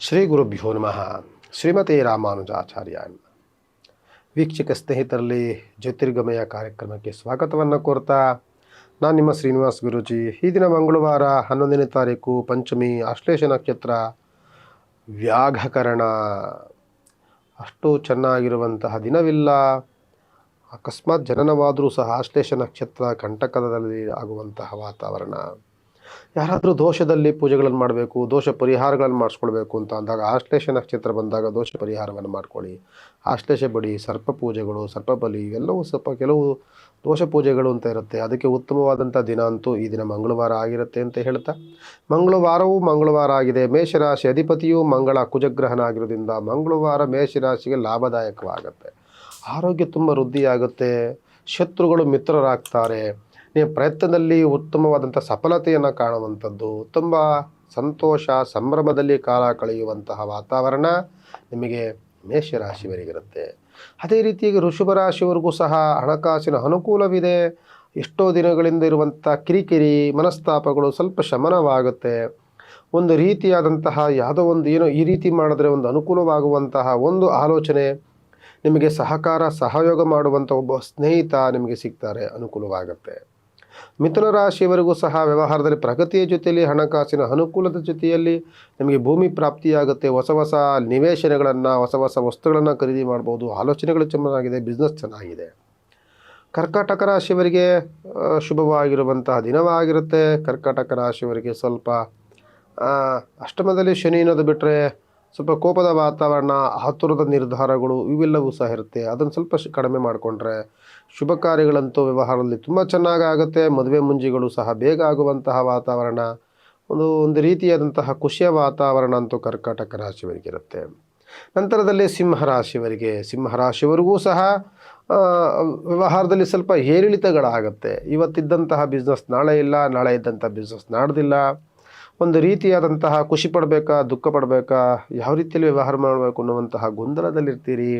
ಶ್ರೀ ಗುರುಭ್ಯೋ ನಮಃ. ಶ್ರೀಮತಿ ರಾಮಾನುಜಾಚಾರ್ಯ ವೀಕ್ಷಕ ಸ್ನೇಹಿತರಲ್ಲಿ ಜ್ಯೋತಿರ್ಗಮಯ ಕಾರ್ಯಕ್ರಮಕ್ಕೆ ಸ್ವಾಗತವನ್ನು ಕೋರ್ತಾ, ನಾನು ನಿಮ್ಮ ಶ್ರೀನಿವಾಸ್ ಗುರುಜಿ. ಈ ದಿನ ಮಂಗಳವಾರ ಹನ್ನೊಂದನೇ ತಾರೀಕು ಪಂಚಮಿ ಆಶ್ಲೇಷ ನಕ್ಷತ್ರ ವ್ಯಾಘಕರಣ. ಅಷ್ಟು ಚೆನ್ನಾಗಿರುವಂತಹ ದಿನವಿಲ್ಲ. ಅಕಸ್ಮಾತ್ ಜನನವಾದರೂ ಸಹ ಆಶ್ಲೇಷ ನಕ್ಷತ್ರ ಕಂಟಕದಲ್ಲಿ ಆಗುವಂತಹ ವಾತಾವರಣ. ಯಾರಾದರೂ ದೋಷದಲ್ಲಿ ಪೂಜೆಗಳನ್ನು ಮಾಡಬೇಕು, ದೋಷ ಪರಿಹಾರಗಳನ್ನು ಮಾಡಿಸ್ಕೊಳ್ಬೇಕು ಅಂತ ಅಂದಾಗ ಆಶ್ಲೇಷ ನಕ್ಷತ್ರ ಬಂದಾಗ ದೋಷ ಪರಿಹಾರವನ್ನು ಮಾಡ್ಕೊಳ್ಳಿ. ಆಶ್ಲೇಷ ಬಡಿ, ಸರ್ಪ ಪೂಜೆಗಳು, ಸರ್ಪ ಬಲಿ ಇವೆಲ್ಲವೂ ಸ್ವಲ್ಪ ಕೆಲವು ದೋಷ ಪೂಜೆಗಳು ಅಂತ ಇರುತ್ತೆ. ಅದಕ್ಕೆ ಉತ್ತಮವಾದಂಥ ದಿನ ಅಂತೂ ಈ ದಿನ ಮಂಗಳವಾರ ಆಗಿರುತ್ತೆ ಅಂತ ಹೇಳ್ತಾ. ಮಂಗಳವಾರವೂ ಮಂಗಳವಾರ ಆಗಿದೆ. ಮೇಷರಾಶಿ ಅಧಿಪತಿಯು ಮಂಗಳ ಕುಜಗ್ರಹಣ ಆಗಿರೋದ್ರಿಂದ ಮಂಗಳವಾರ ಮೇಷರಾಶಿಗೆ ಲಾಭದಾಯಕವಾಗುತ್ತೆ. ಆರೋಗ್ಯ ತುಂಬ ವೃದ್ಧಿಯಾಗುತ್ತೆ. ಶತ್ರುಗಳು ಮಿತ್ರರಾಗ್ತಾರೆ. ನೀವು ಪ್ರಯತ್ನದಲ್ಲಿ ಉತ್ತಮವಾದಂಥ ಸಫಲತೆಯನ್ನು ಕಾಣುವಂಥದ್ದು, ತುಂಬ ಸಂತೋಷ, ಸಂಭ್ರಮದಲ್ಲಿ ಕಾಲ ಕಳೆಯುವಂತಹ ವಾತಾವರಣ ನಿಮಗೆ ಮೇಷರಾಶಿಯವರಿಗಿರುತ್ತೆ. ಅದೇ ರೀತಿಯಾಗಿ ಋಷಭ ರಾಶಿವರಿಗೂ ಸಹ ಹಣಕಾಸಿನ ಅನುಕೂಲವಿದೆ. ಎಷ್ಟೋ ದಿನಗಳಿಂದ ಇರುವಂಥ ಕಿರಿಕಿರಿ, ಮನಸ್ತಾಪಗಳು ಸ್ವಲ್ಪ ಶಮನವಾಗುತ್ತೆ. ಒಂದು ರೀತಿಯಾದಂತಹ ಯಾವುದೋ ಒಂದು ಏನೋ ಈ ರೀತಿ ಮಾಡಿದ್ರೆ ಒಂದು ಅನುಕೂಲವಾಗುವಂತಹ ಒಂದು ಆಲೋಚನೆ ನಿಮಗೆ ಸಹಕಾರ, ಸಹಯೋಗ ಮಾಡುವಂಥ ಒಬ್ಬ ಸ್ನೇಹಿತ ನಿಮಗೆ ಸಿಗ್ತಾರೆ, ಅನುಕೂಲವಾಗುತ್ತೆ. ಮಿಥುನ ರಾಶಿಯವರೆಗೂ ಸಹ ವ್ಯವಹಾರದಲ್ಲಿ ಪ್ರಗತಿಯ ಜೊತೆಯಲ್ಲಿ ಹಣಕಾಸಿನ ಅನುಕೂಲದ ಜೊತೆಯಲ್ಲಿ ನಿಮಗೆ ಭೂಮಿ ಪ್ರಾಪ್ತಿಯಾಗುತ್ತೆ. ಹೊಸ ಹೊಸ ನಿವೇಶನಗಳನ್ನು, ಹೊಸ ಹೊಸ ವಸ್ತುಗಳನ್ನು ಖರೀದಿ ಮಾಡ್ಬೋದು. ಆಲೋಚನೆಗಳು ಚೆನ್ನಾಗಿದೆ ಬಿಸ್ನೆಸ್ ಚೆನ್ನಾಗಿದೆ. ಕರ್ಕಾಟಕ ರಾಶಿಯವರಿಗೆ ಶುಭವಾಗಿರುವಂತಹ ದಿನವಾಗಿರುತ್ತೆ. ಕರ್ಕಾಟಕ ರಾಶಿಯವರಿಗೆ ಸ್ವಲ್ಪ ಅಷ್ಟಮದಲ್ಲಿ ಶನಿ ಅನ್ನೋದು ಬಿಟ್ಟರೆ ಸ್ವಲ್ಪ ಕೋಪದ ವಾತಾವರಣ ಹತ್ತಿರದ ನಿರ್ಧಾರಗಳು ಇವೆಲ್ಲವೂ ಸಹ ಇರುತ್ತೆ. ಅದನ್ನು ಸ್ವಲ್ಪ ಕಡಿಮೆ ಮಾಡಿಕೊಂಡ್ರೆ ಶುಭ ಕಾರ್ಯಗಳಂತೂ ವ್ಯವಹಾರದಲ್ಲಿ ತುಂಬ ಚೆನ್ನಾಗಾಗುತ್ತೆ ಮದುವೆ ಮುಂಜಿಗಳು ಸಹ ಬೇಗ ಆಗುವಂತಹ ವಾತಾವರಣ, ಒಂದು ಒಂದು ರೀತಿಯಾದಂತಹ ಖುಷಿಯ ವಾತಾವರಣ ಅಂತೂ ಕರ್ಕಾಟಕ ರಾಶಿಯವರಿಗಿರುತ್ತೆ ನಂತರದಲ್ಲಿ ಸಿಂಹರಾಶಿಯವರಿಗೆ ಸಿಂಹರಾಶಿಯವರಿಗೂ ಸಹ ವ್ಯವಹಾರದಲ್ಲಿ ಸ್ವಲ್ಪ ಏರಿಳಿತಗಳಾಗುತ್ತೆ. ಇವತ್ತಿದ್ದಂತಹ ಬಿಸ್ನೆಸ್ ನಾಳೆ ಇಲ್ಲ, ನಾಳೆ ಇದ್ದಂಥ ಬಿಸ್ನೆಸ್ ನಾಡ್ದಿಲ್ಲ. ಒಂದು ರೀತಿಯಾದಂತಹ ಖುಷಿ ಪಡಬೇಕಾ, ದುಃಖ ಪಡಬೇಕಾ, ಯಾವ ರೀತಿಯಲ್ಲಿ ವ್ಯವಹಾರ ಮಾಡಬೇಕು ಅನ್ನುವಂತಹ ಗೊಂದಲದಲ್ಲಿರ್ತೀರಿ?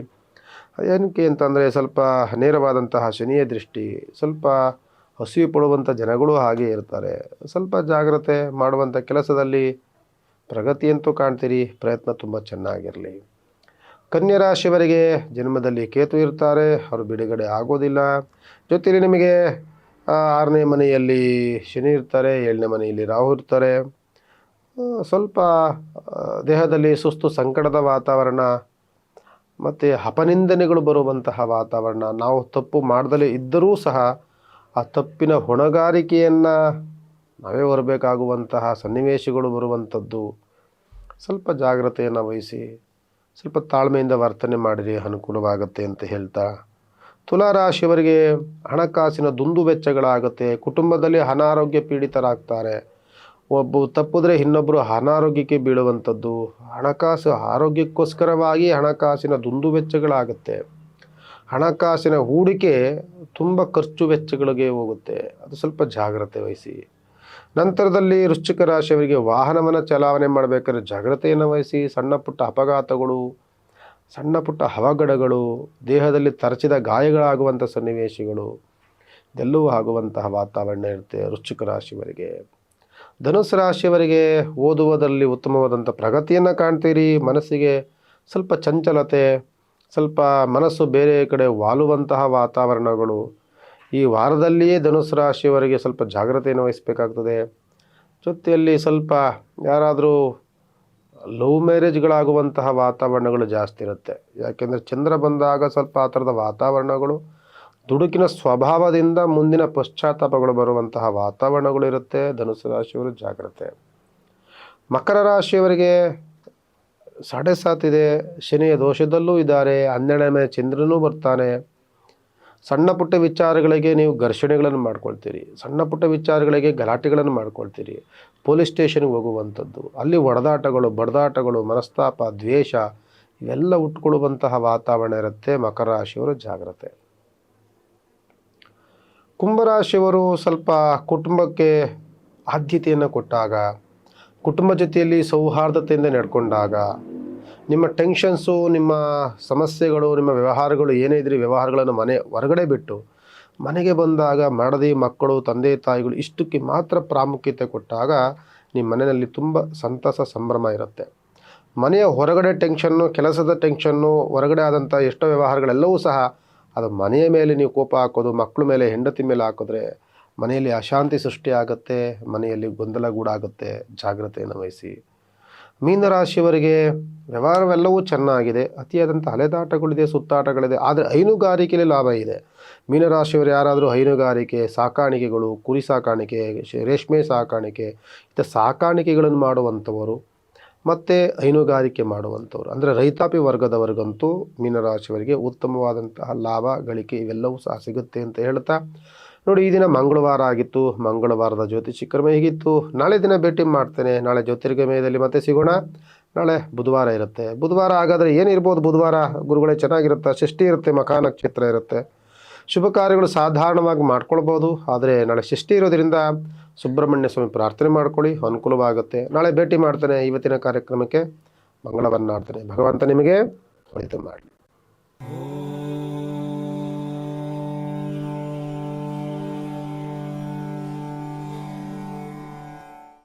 ಏನಕ್ಕೆ ಅಂತಂದರೆ ಸ್ವಲ್ಪ ನೇರವಾದಂತಹ ಶನಿಯ ದೃಷ್ಟಿ, ಸ್ವಲ್ಪ ಹಸಿವು ಪಡುವಂಥ ಜನಗಳು ಹಾಗೆ ಇರ್ತಾರೆ. ಸ್ವಲ್ಪ ಜಾಗ್ರತೆ ಮಾಡುವಂಥ ಕೆಲಸದಲ್ಲಿ ಪ್ರಗತಿಯಂತೂ ಕಾಣ್ತೀರಿ, ಪ್ರಯತ್ನ ತುಂಬ ಚೆನ್ನಾಗಿರಲಿ. ಕನ್ಯಾ ರಾಶಿಯವರಿಗೆ ಜನ್ಮದಲ್ಲಿ ಕೇತು ಇರ್ತಾರೆ, ಅವರು ಬಿಡುಗಡೆ ಆಗೋದಿಲ್ಲ. ಜೊತೆಯಲ್ಲಿ ನಿಮಗೆ ಆರನೇ ಮನೆಯಲ್ಲಿ ಶನಿ ಇರ್ತಾರೆ, ಏಳನೇ ಮನೆಯಲ್ಲಿ ರಾಹು ಇರ್ತಾರೆ. ಸ್ವಲ್ಪ ದೇಹದಲ್ಲಿ ಸುಸ್ತು ಸಂಕಟದ ವಾತಾವರಣ, ಮತ್ತು ಅಪನಿಂದನೆಗಳು ಬರುವಂತಹ ವಾತಾವರಣ, ನಾವು ತಪ್ಪು ಮಾಡದಲೇ ಇದ್ದರೂ ಸಹ ಆ ತಪ್ಪಿನ ಹೊಣೆಗಾರಿಕೆಯನ್ನು ನಾವೇ ಹೊರಬೇಕಾಗುವಂತಹ ಸನ್ನಿವೇಶಗಳು ಬರುವಂಥದ್ದು. ಸ್ವಲ್ಪ ಜಾಗ್ರತೆಯನ್ನು ವಹಿಸಿ, ಸ್ವಲ್ಪ ತಾಳ್ಮೆಯಿಂದ ವರ್ತನೆ ಮಾಡಿರಿ, ಅನುಕೂಲವಾಗುತ್ತೆ ಅಂತ ಹೇಳ್ತಾ. ತುಲಾ ರಾಶಿಯವರಿಗೆ ಹಣಕಾಸಿನ ದುಂದು ವೆಚ್ಚಗಳಾಗುತ್ತೆ ಕುಟುಂಬದಲ್ಲಿ ಅನಾರೋಗ್ಯ ಪೀಡಿತರಾಗ್ತಾರೆ. ಒಬ್ಬ ತಪ್ಪಿದ್ರೆ ಇನ್ನೊಬ್ಬರು ಅನಾರೋಗ್ಯಕ್ಕೆ ಬೀಳುವಂಥದ್ದು. ಹಣಕಾಸು ಆರೋಗ್ಯಕ್ಕೋಸ್ಕರವಾಗಿ ಹಣಕಾಸಿನ ದುಂದು ವೆಚ್ಚಗಳಾಗುತ್ತೆ. ಹಣಕಾಸಿನ ಹೂಡಿಕೆ ತುಂಬ ಖರ್ಚು ವೆಚ್ಚಗಳಿಗೆ ಹೋಗುತ್ತೆ. ಅದು ಸ್ವಲ್ಪ ಜಾಗ್ರತೆ ವಹಿಸಿ. ನಂತರದಲ್ಲಿ ವೃಶ್ಚಿಕ ರಾಶಿಯವರಿಗೆ ವಾಹನವನ್ನು ಚಲಾವಣೆ ಮಾಡಬೇಕಾದ್ರೆ ಜಾಗ್ರತೆಯನ್ನು ವಹಿಸಿ. ಸಣ್ಣ ಪುಟ್ಟ ಅಪಘಾತಗಳು, ಸಣ್ಣ ಪುಟ್ಟ ಅವಘಡಗಳು, ದೇಹದಲ್ಲಿ ತರಚಿದ ಗಾಯಗಳಾಗುವಂಥ ಸನ್ನಿವೇಶಗಳು, ಇದೆಲ್ಲವೂ ಆಗುವಂತಹ ವಾತಾವರಣ ಇರುತ್ತೆ ವೃಶ್ಚಿಕ ರಾಶಿಯವರಿಗೆ. ಧನುಸ್ಸು ರಾಶಿಯವರಿಗೆ ಓದುವುದರಲ್ಲಿ ಉತ್ತಮವಾದಂಥ ಪ್ರಗತಿಯನ್ನು ಕಾಣ್ತೀರಿ. ಮನಸ್ಸಿಗೆ ಸ್ವಲ್ಪ ಚಂಚಲತೆ, ಸ್ವಲ್ಪ ಮನಸ್ಸು ಬೇರೆ ಕಡೆ ವಾಲುವಂತಹ ವಾತಾವರಣಗಳು. ಈ ವಾರದಲ್ಲಿಯೇ ಧನುಸ್ ರಾಶಿಯವರಿಗೆ ಸ್ವಲ್ಪ ಜಾಗ್ರತೆಯನ್ನು ವಹಿಸಬೇಕಾಗ್ತದೆ. ಜೊತೆಯಲ್ಲಿ ಸ್ವಲ್ಪ ಯಾರಾದರೂ ಲವ್ ಮ್ಯಾರೇಜ್ಗಳಾಗುವಂತಹ ವಾತಾವರಣಗಳು ಜಾಸ್ತಿ ಇರುತ್ತೆ. ಯಾಕೆಂದರೆ ಚಂದ್ರ ಬಂದಾಗ ಸ್ವಲ್ಪ ಆ ಥರದ ವಾತಾವರಣಗಳು ದುಡುಕಿನ ಸ್ವಭಾವದಿಂದ ಮುಂದಿನ ಪಶ್ಚಾತ್ತಾಪಗಳು ಬರುವಂತಹ ವಾತಾವರಣಗಳು ಇರುತ್ತೆ ಧನುಸು ರಾಶಿಯವರು ಜಾಗ್ರತೆ. ಮಕರ ರಾಶಿಯವರಿಗೆ ಸಾಡೆ ಸಾತಿದೆ ಶನಿಯ ದೋಷದಲ್ಲೂ ಇದ್ದಾರೆ, ಹನ್ನೆರಡನೇ ಮನೆ ಚಂದ್ರನೂ ಬರ್ತಾನೆ. ಸಣ್ಣ ಪುಟ್ಟ ವಿಚಾರಗಳಿಗೆ ನೀವು ಘರ್ಷಣೆಗಳನ್ನು ಮಾಡ್ಕೊಳ್ತೀರಿ, ಸಣ್ಣ ಪುಟ್ಟ ವಿಚಾರಗಳಿಗೆ ಗಲಾಟೆಗಳನ್ನು ಮಾಡ್ಕೊಳ್ತೀರಿ, ಪೊಲೀಸ್ ಸ್ಟೇಷನ್ಗೆ ಹೋಗುವಂಥದ್ದು, ಅಲ್ಲಿ ಒಡೆದಾಟಗಳು ಬಡದಾಟಗಳು, ಮನಸ್ತಾಪ, ದ್ವೇಷ, ಇವೆಲ್ಲ ಉಟ್ಕೊಳ್ಳುವಂತಹ ವಾತಾವರಣ ಇರುತ್ತೆ ಮಕರ ರಾಶಿಯವರು ಜಾಗ್ರತೆ. ಕುಂಭರಾಶಿಯವರು ಸ್ವಲ್ಪ ಕುಟುಂಬಕ್ಕೆ ಆದ್ಯತೆಯನ್ನು ಕೊಟ್ಟಾಗ, ಕುಟುಂಬ ಜೊತೆಯಲ್ಲಿ ಸೌಹಾರ್ದತೆಯಿಂದ ನಡ್ಕೊಂಡಾಗ, ನಿಮ್ಮ ಟೆನ್ಷನ್ಸು, ನಿಮ್ಮ ಸಮಸ್ಯೆಗಳು, ನಿಮ್ಮ ವ್ಯವಹಾರಗಳು ಏನೇ ಇದ್ರಿ ವ್ಯವಹಾರಗಳನ್ನು ಮನೆ ಹೊರಗಡೆ ಬಿಟ್ಟು ಮನೆಗೆ ಬಂದಾಗ ಮಡದಿ ಮಕ್ಕಳು, ತಂದೆ, ತಾಯಿಗಳು ಇಷ್ಟಕ್ಕೆ ಮಾತ್ರ ಪ್ರಾಮುಖ್ಯತೆ ಕೊಟ್ಟಾಗ ನಿಮ್ಮ ಮನೆಯಲ್ಲಿ ತುಂಬ ಸಂತಸ, ಸಂಭ್ರಮ ಇರುತ್ತೆ. ಮನೆಯ ಹೊರಗಡೆ ಟೆನ್ಷನ್ನು, ಕೆಲಸದ ಟೆನ್ಷನ್ನು, ಹೊರಗಡೆ ಆದಂಥ ಎಷ್ಟೋ ವ್ಯವಹಾರಗಳೆಲ್ಲವೂ ಸಹ ಅದು ಮನೆಯ ಮೇಲೆ ನೀವು ಕೋಪ ಹಾಕೋದು, ಮಕ್ಕಳ ಮೇಲೆ, ಹೆಂಡತಿ ಮೇಲೆ ಹಾಕಿದ್ರೆ ಮನೆಯಲ್ಲಿ ಅಶಾಂತಿ ಸೃಷ್ಟಿ ಆಗುತ್ತೆ, ಮನೆಯಲ್ಲಿ ಗೊಂದಲ ಗೂಡಾಗುತ್ತೆ ಜಾಗ್ರತೆಯನ್ನು ವಹಿಸಿ. ಮೀನರಾಶಿಯವರಿಗೆ ವ್ಯವಹಾರವೆಲ್ಲವೂ ಚೆನ್ನಾಗಿದೆ. ಅತಿಯಾದಂಥ ಅಲೆದಾಟಗಳಿದೆ ಸುತ್ತಾಟಗಳಿದೆ. ಆದರೆ ಹೈನುಗಾರಿಕೆಯಲ್ಲಿ ಲಾಭ ಇದೆ. ಮೀನರಾಶಿಯವರು ಯಾರಾದರೂ ಹೈನುಗಾರಿಕೆ, ಸಾಕಾಣಿಕೆಗಳು, ಕುರಿ ಸಾಕಾಣಿಕೆ ರೇಷ್ಮೆ ಸಾಕಾಣಿಕೆ, ಇಂಥ ಸಾಕಾಣಿಕೆಗಳನ್ನು ಮಾಡುವಂಥವರು ಮತ್ತು ಹೈನುಗಾರಿಕೆ ಮಾಡುವಂಥವ್ರು. ಅಂದರೆ ರೈತಾಪಿ ವರ್ಗದವರಿಗಂತೂ ಮೀನರಾಶಿಯವರಿಗೆ ಉತ್ತಮವಾದಂತಹ ಲಾಭ, ಗಳಿಕೆ ಇವೆಲ್ಲವೂ ಸಹ ಸಿಗುತ್ತೆ ಅಂತ ಹೇಳ್ತಾ. ನೋಡಿ, ಈ ದಿನ ಮಂಗಳವಾರ ಆಗಿತ್ತು. ಮಂಗಳವಾರದ ಜ್ಯೋತಿಷಿ ಹೇಗಿತ್ತು ಹೀಗಿತ್ತು. ನಾಳೆ ದಿನ ಭೇಟಿ ಮಾಡ್ತೇನೆ. ನಾಳೆ ಜ್ಯೋತಿರ್ಗಮಯದಲ್ಲಿ ಮತ್ತೆ ಸಿಗೋಣ. ನಾಳೆ ಬುಧವಾರ ಇರುತ್ತೆ. ಬುಧವಾರ ಹಾಗಾದರೆ ಏನಿರ್ಬೋದು ಬುಧವಾರ? ಗುರುಗಳೇ, ಚೆನ್ನಾಗಿರುತ್ತೆ? ಷಷ್ಠಿ ಇರುತ್ತೆ ಮಖಾ ನಕ್ಷತ್ರ ಇರುತ್ತೆ. ಶುಭ ಕಾರ್ಯಗಳು ಸಾಧಾರಣವಾಗಿ ಮಾಡ್ಕೊಳ್ಬೋದು. ಆದರೆ ನಾಳೆ ಷಷ್ಠಿ ಇರೋದ್ರಿಂದ ಸುಬ್ರಹ್ಮಣ್ಯ ಸ್ವಾಮಿ ಪ್ರಾರ್ಥನೆ ಮಾಡ್ಕೊಳ್ಳಿ, ಅನುಕೂಲವಾಗುತ್ತೆ. ನಾಳೆ ಭೇಟಿ ಮಾಡ್ತಾನೆ ಇವತ್ತಿನ ಕಾರ್ಯಕ್ರಮಕ್ಕೆ. ಮಂಗಳವನ್ನಾಡ್ತೇನೆ ಭಗವಂತ ನಿಮಗೆ ಒಳಿತು ಮಾಡಲಿ.